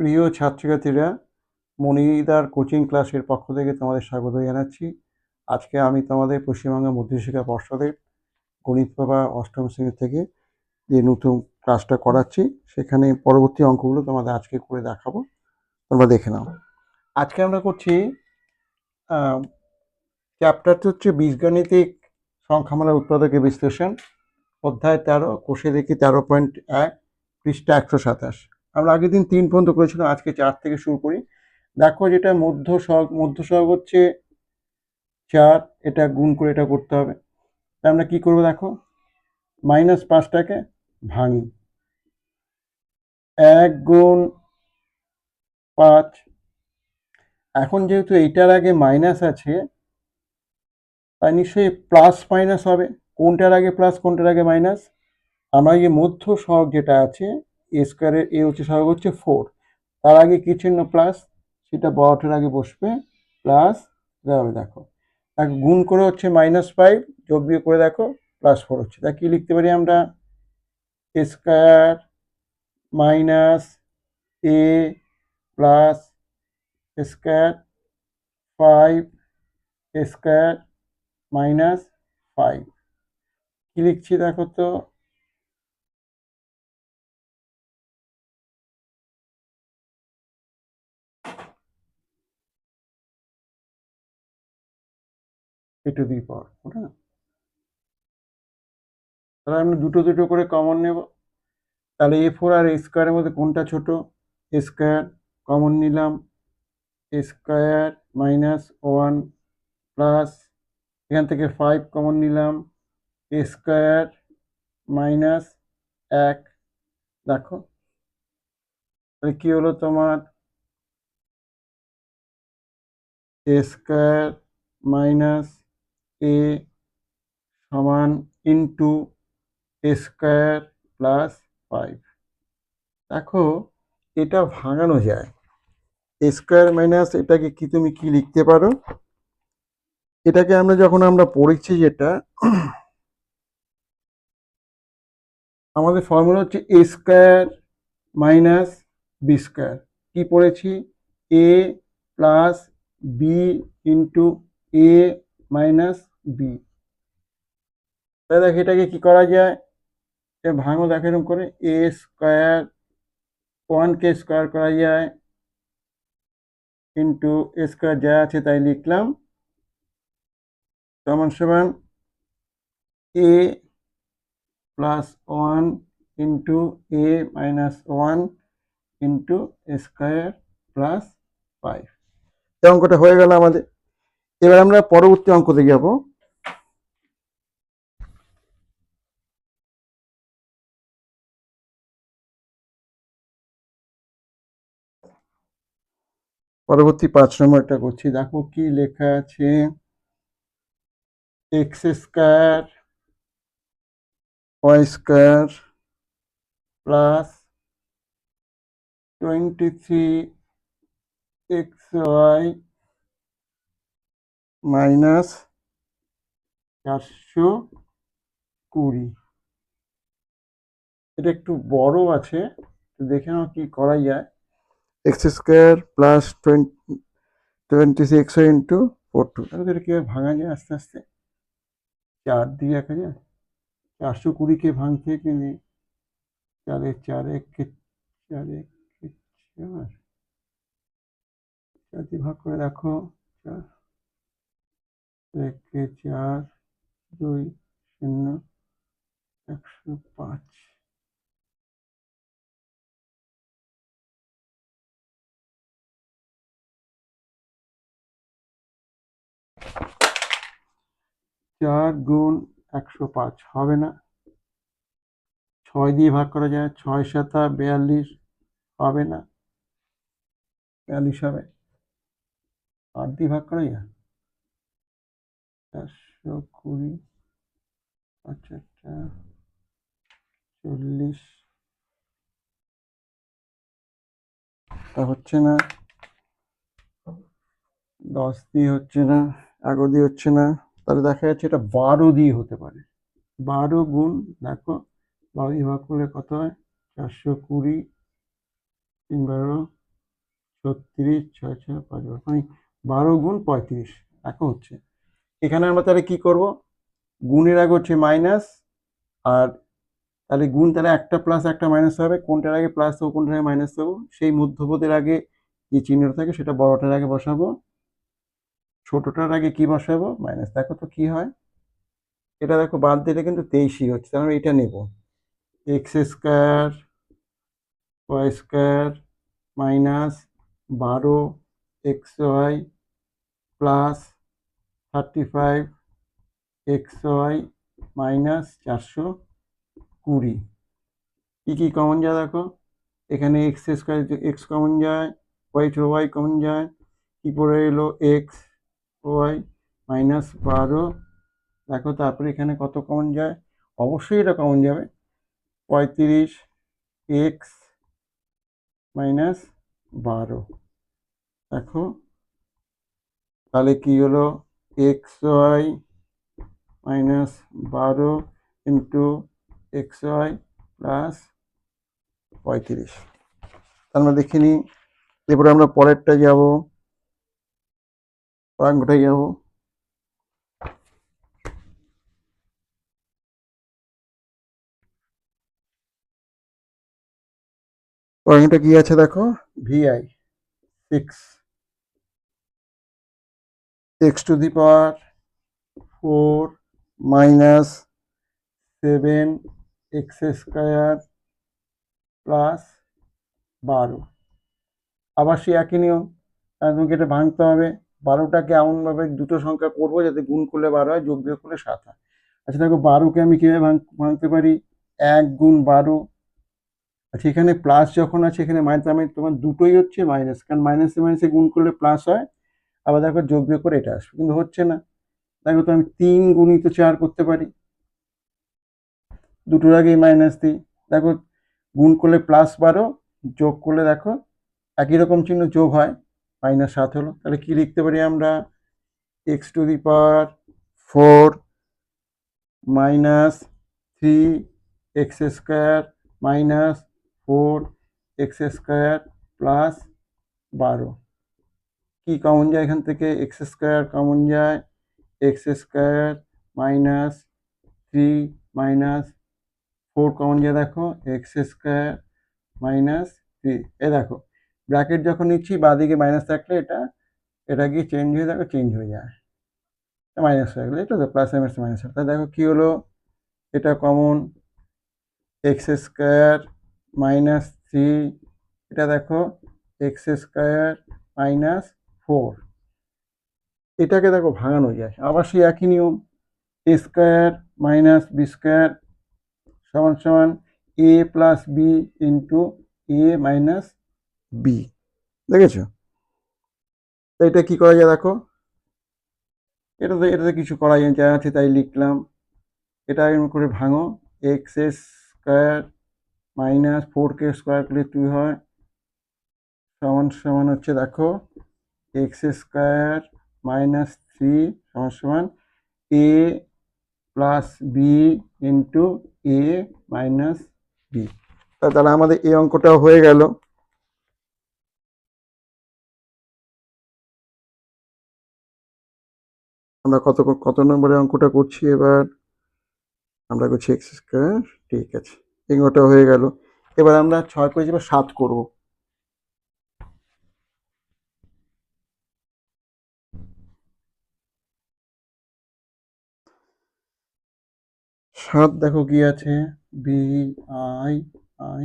প্রিয় ছাত্রছাত্রীরা মনিদার কোচিং ক্লাসের পক্ষ থেকে তোমাদের স্বাগত জানাচ্ছি। আজকে আমি তোমাদের পশ্চিমবঙ্গ মধ্যশিক্ষা পর্ষদের গণিত বাবা অষ্টম শ্রেণি থেকে যে নতুন ক্লাসটা করাচ্ছি, সেখানে পরবর্তী অঙ্কগুলো তোমাদের আজকে করে দেখাবো। তোমরা দেখে নাও। আজকে আমরা করছি চ্যাপ্টারটা হচ্ছে বীজগণিতিক সংখ্যামালার উৎপাদকের বিশ্লেষণ। অধ্যায় তেরো, কোষে দেখি তেরো পয়েন্ট এক, পৃষ্ঠা একশো সাতাশ। আমরা আগের দিন তিন পর্যন্ত করেছিলাম, আজকে চার থেকে শুরু করি। দেখো যেটা মধ্য সহগ মধ্য সহগ হচ্ছে চার, এটা গুণ করে এটা করতে হবে। তা আমরা কি করব দেখো? মাইনাস পাঁচটাকে ভাঙি। এক গুণ পাঁচ। এখন যেহেতু এইটার আগে মাইনাস আছে, তাই নিশ্চয়ই প্লাস মাইনাস হবে। কোনটার আগে প্লাস, কোনটার আগে মাইনাস? আমরা যে মধ্য সহগ যেটা আছে এ স্কোয়ারের এ হচ্ছে সহগ হচ্ছে ফোর তার আগে কি চিহ্ন প্লাস সেটা বড়টার আগে বসবে প্লাস হবে দেখো। তাকে গুণ করে হচ্ছে মাইনাস ফাইভ যোগ বিয়োগ করে দেখো প্লাস ফোর হচ্ছে। তা কি লিখতে পারি আমরা? Square minus A plus square five square minus five কি লিখছি দেখো তো? এ টু দি পাওয়ার ফোর তাহলে আমরা দুটো দুটো করে কমন নেব। তাহলে এ ফোর আর এ স্কোয়ারের মধ্যে কোনটা ছোট? স্কোয়ার কমন নিলাম। A square minus one plus এখান থেকে ফাইভ কমন নিলাম। এ স্কোয়ার মাইনাস এক। দেখো। তাহলে কী হলো তোমার? এ স্কোয়ার মাইনাস এ সমান ইন্টু স্কোয়ার প্লাস ফাইভ দেখো, এটা ভাঙানো যায়। স্কোয়ার মাইনাস এটাকে কি তুমি কি লিখতে পারো? এটাকে আমরা যখন আমরা পড়েছি যেটা, আমাদের ফর্মুলা হচ্ছে A square minus B square কি পড়েছি? A plus B into A minus B. তাহলে দেখ এটাকে কি করা যায়? এটা ভাঙো দেখো এরকম করে। এ স্কোয়ার ওয়ানকে স্কোয়ার করা যায়। ইন্টু এ স্কোয়ার যা আছে তাই লিখলাম। সমান সমান A plus one into A minus one into square plus five. এই অঙ্কটা হয়ে গেল আমাদের। এবার আমরা পরবর্তী অঙ্কতে যাব। পরবর্তী পাঁচ নম্বরটা করছি। দেখো কি লেখা আছে। X square Y square plus twenty three X Y minus চারশো কুড়ি। এটা একটু বড় আছে দেখে নাও কি করা যায়। X square plus twenty twenty six into four two এটা কীভাবে ভাঙা যায় আস্তে আস্তে? চার দিয়ে দেখা যায় চারশো কুড়িকে ভাঙতে কিনে চারে চার একে চার একে চার। চার দিয়ে ভাগ করে দেখো, চার, একে চার, দুই, শূন্য, একশো পাঁচ। চার গুণ একশো পাঁচ হবে না। ছয় দিয়ে ভাগ করা যায়, ছয় সাতা বিয়াল্লিশ হবে না। বিয়াল্লিশ হবে। আট দিয়ে ভাগ করা যায়? চারশো কুড়ি পাঁচ একটা চল্লিশ। তা হচ্ছে না। দশ দিয়ে হচ্ছে না। এগারো দিয়ে হচ্ছে না। তাহলে দেখা যাচ্ছে এটা বারো দিয়ে হতে পারে। বারো গুণ, দেখো, বারো ভাগ করলে কত হয়? চারশো কুড়ি তিন বারো ছত্রিশ, ছয় ছয়, পাঁচ বারো। মানে বারো গুণ পঁয়ত্রিশ, এখন হচ্ছে। এখানে আমরা তাহলে কি করব? গুণের আগে হচ্ছে মাইনাস, আর তাহলে গুণ তাহলে একটা প্লাস একটা মাইনাস হবে। কোনটার আগে প্লাস দেবো কোনটার আগে মাইনাস দেবো সেই মধ্যপদের আগে যে চিহ্নটা থাকে সেটা বড়টার আগে বসাবো। ছোটটার আগে কি বসাবো? মাইনাস দেখো তো কি হয়। এটা দেখো বাদ দিলে কিন্তু তেইশই হচ্ছে তাহলে আমরা এটা নেব। X square Y square minus বারো X Y plus thirty five X Y minus চারশো কুড়ি। কী কী কমন যায় দেখো? এখানে এক্স স্কোয়ার এক্স কমন যায় ওয়াই টু ওয়াই কমন যায়, কী পড়ে এলো? এক্স ওয়াই মাইনাস বারো। দেখো তারপরে এখানে কত কমন যায়? অবশ্যই এটা কমন যাবে। পঁয়ত্রিশ এক্স মাইনাস বারো। দেখো, তাহলে কি হলো? এক্স ওয়াই মাইনাস বারো ইন্টু এক্স ওয়াই প্লাস পঁয়ত্রিশ। আমরা দেখে নিই এরপরে আমরা পরেরটা যাব। পরাঙ্গটায় যাব পরাঙ্গটা কি আছে দেখো Vi six x to the power four minus seven x square plus বারো আবার সেই একই নিয়ম তোমাকে এটা ভাঙতে হবে। বারোটাকে এমনভাবে দুটো সংখ্যা করব যাতে গুণ করলে বারো হয়, যোগ বিয়োগ করলে সাত হয়। আচ্ছা দেখো, বারোকে আমি কীভাবে ভাঙ, ভাঙতে পারি? এক গুণ বারো। আচ্ছা এখানে প্লাস যখন আছে, এখানে মাইনাস আমি তোমার দুটোই হচ্ছে মাইনাস কারণ মাইনাসে মাইনাসে গুণ করলে প্লাস হয়, আবার দেখো যোগ বিয়োগ করে এটা আসবে, কিন্তু হচ্ছে না। দেখো তো আমি তিন গুণিত চার করতে পারি। দুটোর আগেই মাইনাস দিই। দেখো, গুণ করলে প্লাস বারো, যোগ করলে দেখো একই রকম চিহ্ন যোগ হয়। মাইনাস সাত হলো, তাহলে কি লিখতে পারি আমরা? X to the power four minus three x square minus four x square plus বারো কি কমন যায় এখান থেকে? এক্স স্কোয়ার কমন যায় x square minus three minus four common যায়, দেখো এক্স স্কোয়ার মাইনাস থ্রি এ দেখো ব্র্যাকেট যখন নিচ্ছি, বাদিকে মাইনাস থাকলে এটা এটা গিয়ে চেঞ্জ হয়ে দেখো চেঞ্জ হয়ে যায়। মাইনাস হয়ে গেলো, এটা তো প্লাস মাইনাস মাইনাস তাহলে দেখো কী হলো? এটা common x square minus three এটা দেখো এক্স স্কোয়ার মাইনাস ফোর এটাকে দেখো ভাঙানো যায়। আবার সেই একই নিয়ম a square minus b square সমান সমান a plus b into a minus b দেখেছ? তো এটা কি করা যায় দেখো? এটা তো এটাতে কিছু করা যায় আছে তাই লিখলাম। এটা এরকম করে ভাঙো। এক্স এস স্কোয়ার মাইনাস ফোর কে স্কোয়ার করলে দুই হয়? সমান সমান হচ্ছে দেখো এক্স স্কোয়ার মাইনাস থ্রি সমান সমান a plus b into a minus b তাহলে আমাদের এই অঙ্কটাও হয়ে গেল। আমরা কত কত নম্বরে অঙ্কটা করছি এবার? আমরা করছি এক্স স্কোয়ার ঠিক আছে। অঙ্কটা হয়ে গেল। এবার আমরা ছয় করে যাব সাত করব। সাত দেখো কি আছে? B I I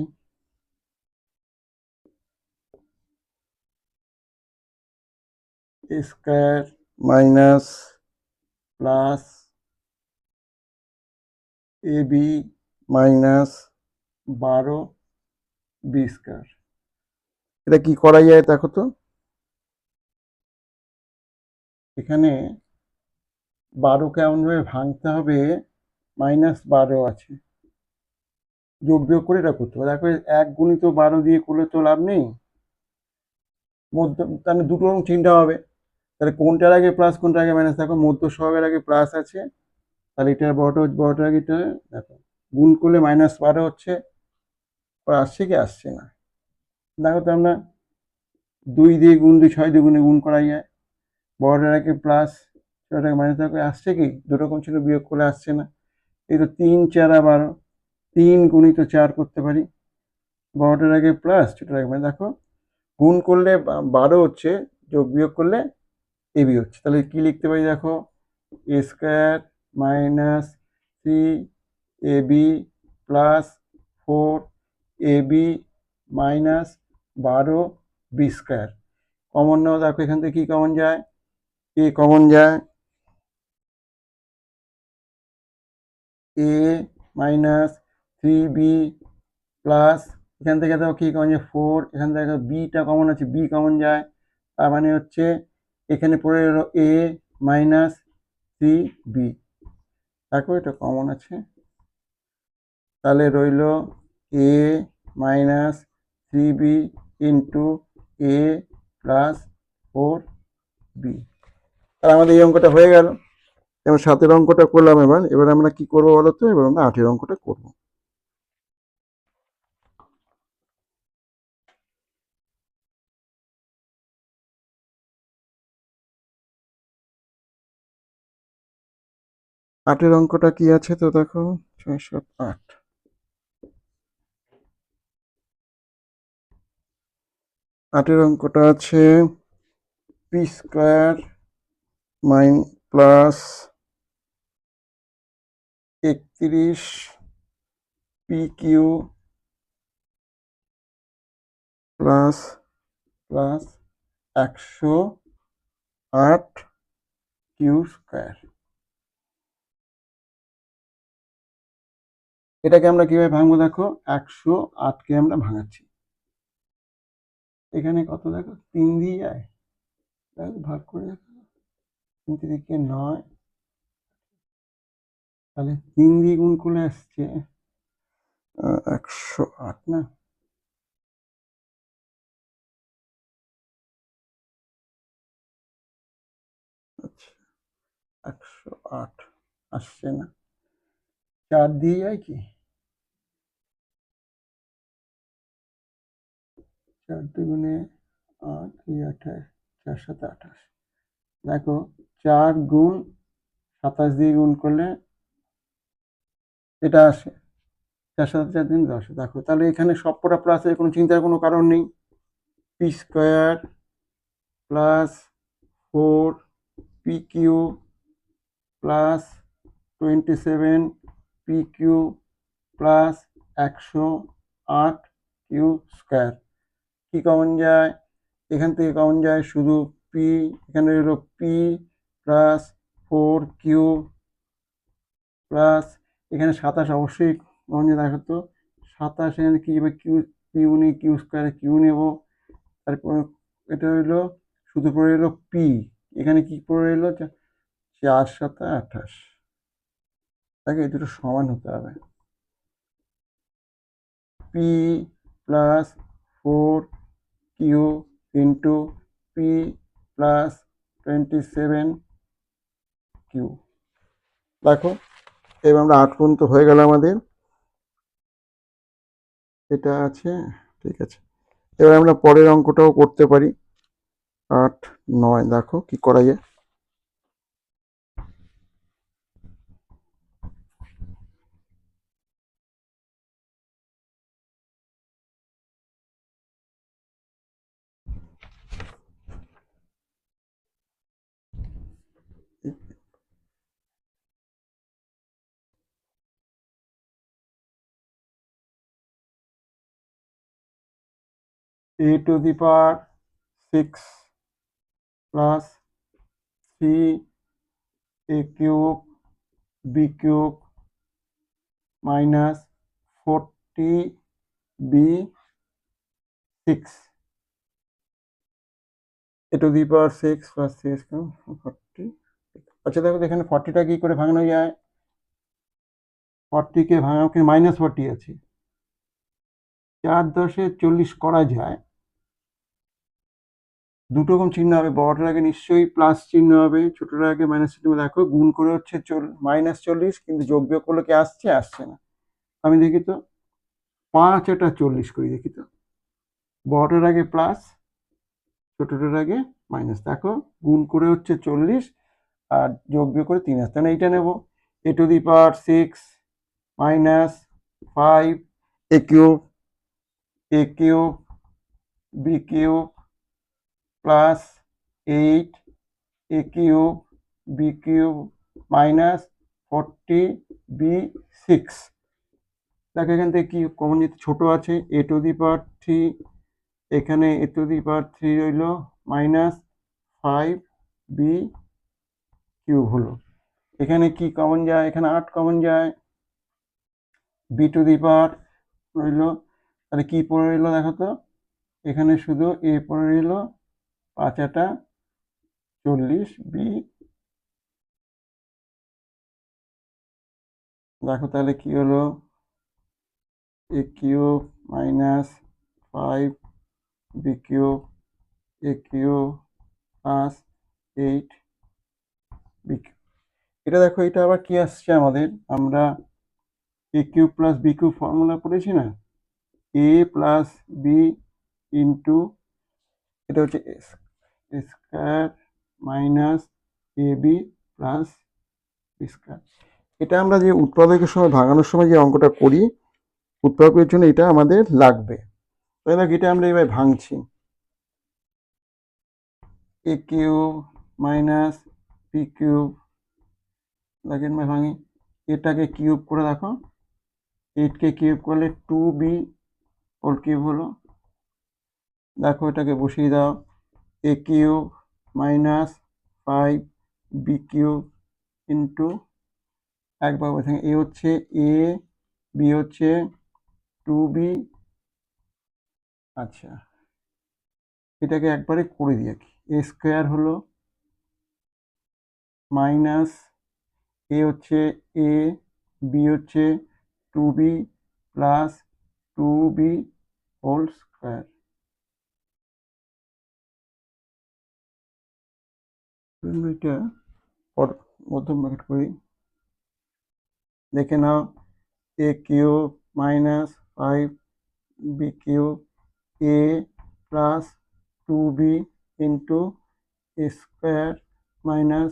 square minus plus a b minus বারো বি স্কোয়ার। এটা কি করা যায় দেখো তো? এখানে বারোকে এমনভাবে ভাঙতে হবে, মাইনাস বারো আছে। যোগ বিয়োগ করে এটা করতে হবে। দেখো এক গুণিত বারো দিয়ে করলে তো লাভ নেই। মধ্য তাহলে দুটো চিন্তা হবে। তাহলে কোনটার আগে প্লাস কোনটার আগে মাইনাস দেখো, মধ্য সহগের আগে প্লাস আছে। তাহলে এটার বড়টা বড়টার আগে এটা, দেখো, গুণ করলে মাইনাস বারো হচ্ছে। আসছে কি? আসছে না। দেখো তো আমরা দুই দিয়ে গুণ দুই, ছয় দুগুণে গুণ করা যায়। বড়টার আগে প্লাস ছোটটাকে মাইনাস করে আসছে কি? দুটো রকম ছিল, বিয়োগ করে আসছে না। এই তো তিন, চারা বারো। তিন গুণিত চার করতে পারি। বড়টার আগে প্লাস ছোটটার আগে মানে দেখো, গুণ করলে বারো হচ্ছে, যোগ বিয়োগ করলে এবি হচ্ছে। তাহলে কি লিখতে পারি দেখো? A square minus three a b plus four a b minus বারো বি স্কোয়ার কমন নাও দেখো এখান থেকে কি কমন যায়? এ কমন যায়। A minus three b plus এখান থেকে দেখো কি কমন যায়? ফোর এখান থেকে বিটা কমন আছে বি কমন যায়। তার মানে হচ্ছে এখানে পড়ে এলো এ মাইনাস থ্রি বি দেখো, এটা কমন আছে। তাহলে রইল a minus three b into a plus four b তাহলে আমাদের এই অঙ্কটা হয়ে গেল। এবার সাতের অঙ্কটা করলাম এবার। এবার আমরা কি করব বলো তো? এবার আমরা আটের অঙ্কটা করব। আটের অঙ্কটা কি আছে তো দেখো? ছয়, সাত, আট। আটের অঙ্কটা আছে পি স্কোয়ার মাইন প্লাস একত্রিশ পি কিউ প্লাস প্লাস একশো আট কিউ স্কোয়ার। এটাকে আমরা কীভাবে ভাঙবো দেখো? একশো আটকে আমরা ভাঙাচ্ছি। এখানে কত দেখো? তিন দিয়ে যায়। দেখো, ভাগ করে দেখো। তিন তিরিকে নয়। তাহলে তিন দিয়ে গুণ করলে আসছে একশো আট না? আচ্ছা একশো আট আসছে না। চার দিয়ে যায় কি? চার দুগুণে আট দুই আঠাশ চার সাথে আঠাশ। দেখো, চার গুণ সাতাশ দিয়ে গুণ করলে এটা আসে। চার সাথে চার দিন দশ। দেখো, তাহলে এখানে সবকটা প্লাসের কোনো চিন্তার কোনো কারণ নেই। P square plus four p q plus twenty seven p q plus একশো আট কিউ স্কোয়ার কি কমন যায়? এখান থেকে কমন যায় শুধু পি এখানে হলো p plus four q plus এখানে সাতাশ অবশ্যই কমন যায় দেখো তো সাতাশ এখানে কি হবে কিউ কিউ নিই কিউ স্কোয়ারে কিউ নেব, তারপর এটা হইল, শুধু পড়ে এলো পি এখানে কি পড়ে চা- চার সাথে আঠাশ। তাকে এই দুটো সমান হতে হবে। P plus four q into p plus twenty seven q দেখো, এবার আমরা আট পর্যন্ত হয়ে গেল আমাদের। এটা আছে, ঠিক আছে। এবার আমরা পরের অঙ্কটাও করতে পারি। আট, নয়, দেখো কি করা যায়। A to the power 6 plus 3 a cube b cube minus 40 b 6 a to the power 6 plus 6 cube 40 আচ্ছা দেখো এখানে ফর্টিটা কি করে ভাঙানো যায় ফর্টিকে ভাঙানো মাইনাস ফর্টি আছে চার দশে চল্লিশ করা যায় দুটো রকম চিহ্ন হবে, বড়টার আগে নিশ্চয়ই প্লাস চিহ্ন হবে, ছোটটার আগে মাইনাস চিহ্ন দেখো, গুণ করে হচ্ছে চল মাইনাস চল্লিশ, কিন্তু যোগ বিয়োগ করলে কি আসছে? আসছে না। আমি দেখি তো, পাঁচ এটা চল্লিশ করি, দেখি তো। বড়টার আগে প্লাস ছোটোটার আগে মাইনাস দেখো, গুণ করে হচ্ছে চল্লিশ, আর যোগ বিয়োগ করে তিন আসছে তাহলে এইটা নেব। A to the power six minus five a cube a cube b cube plus eight a cube, b cube minus forty b six. দেখো এখান থেকে কি কমন যেতে ছোটো আছে, এ টু দি পাওয়ার থ্রি, এখানে a to the power three রইল minus five b cube হলো। এখানে কি কমন যায়? এখানে আট কমন যায়। বি টু দি পাওয়ার রইল। তাহলে কি পড়ে রইল দেখো তো? এখানে শুধু এ পড়ে রইল পাঁচ আটা, চল্লিশ বি দেখো তাহলে কি হলো? A cube minus five, b cube, a cube plus eight, b cube. এটা দেখো, এটা আবার কি আসছে আমাদের? আমরা a cube plus b cube formula পড়েছি না? এ প্লাস বি ইন্টু, এটা হচ্ছে square minus a b plus b এটা আমরা যে উৎপাদকের সময় ভাঙানোর সময় যে অঙ্কটা করি, উৎপাদকের জন্য এটা আমাদের লাগবে। তাই দেখ এটা আমরা এবার ভাঙছি। A cube minus p cube দেখেন ভাই ভাঙি। এটাকে কিউব করে দেখো। এইটকে কিউব করলে টু বি হোল কিউব হলো। দেখো এটাকে বসিয়ে দাও। A cube minus five b cube into একবার বসে এ হচ্ছে এ বি হচ্ছে টু বি আচ্ছা এটাকে একবারে করে আর কি। এ স্কোয়ার হলো মাইনাস এ হচ্ছে এ বি হচ্ছে two b plus two b whole square এটা মধ্যম ব্র্যাকেট করি। দেখে নাও a cube minus five b cube a plus two b into square minus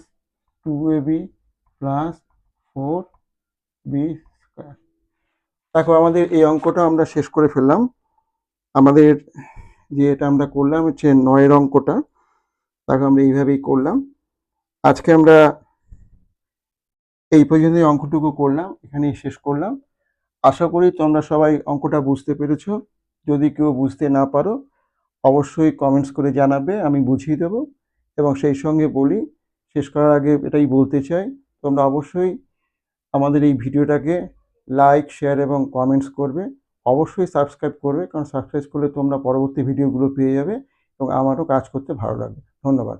two a b plus four b square দেখো, আমাদের এই অঙ্কটা আমরা শেষ করে ফেললাম। আমাদের যে এটা আমরা করলাম হচ্ছে নয়ের অঙ্কটা দেখো আমরা এইভাবেই করলাম। আজকে আমরা এই পর্যন্ত অঙ্কটুকু করলাম, এখানেই শেষ করলাম। আশা করি তোমরা সবাই অঙ্কটা বুঝতে পেরেছ। যদি কেউ বুঝতে না পারো, অবশ্যই কমেন্টস করে জানাবে, আমি বুঝিয়ে দেবো। এবং সেই সঙ্গে বলি, শেষ করার আগে এটাই বলতে চাই, তোমরা অবশ্যই আমাদের এই ভিডিওটাকে লাইক শেয়ার এবং কমেন্টস করবে। অবশ্যই সাবস্ক্রাইব করবে, কারণ সাবস্ক্রাইব করলে তোমরা পরবর্তী ভিডিওগুলো পেয়ে যাবে এবং আমারও কাজ করতে ভালো লাগবে। ধন্যবাদ।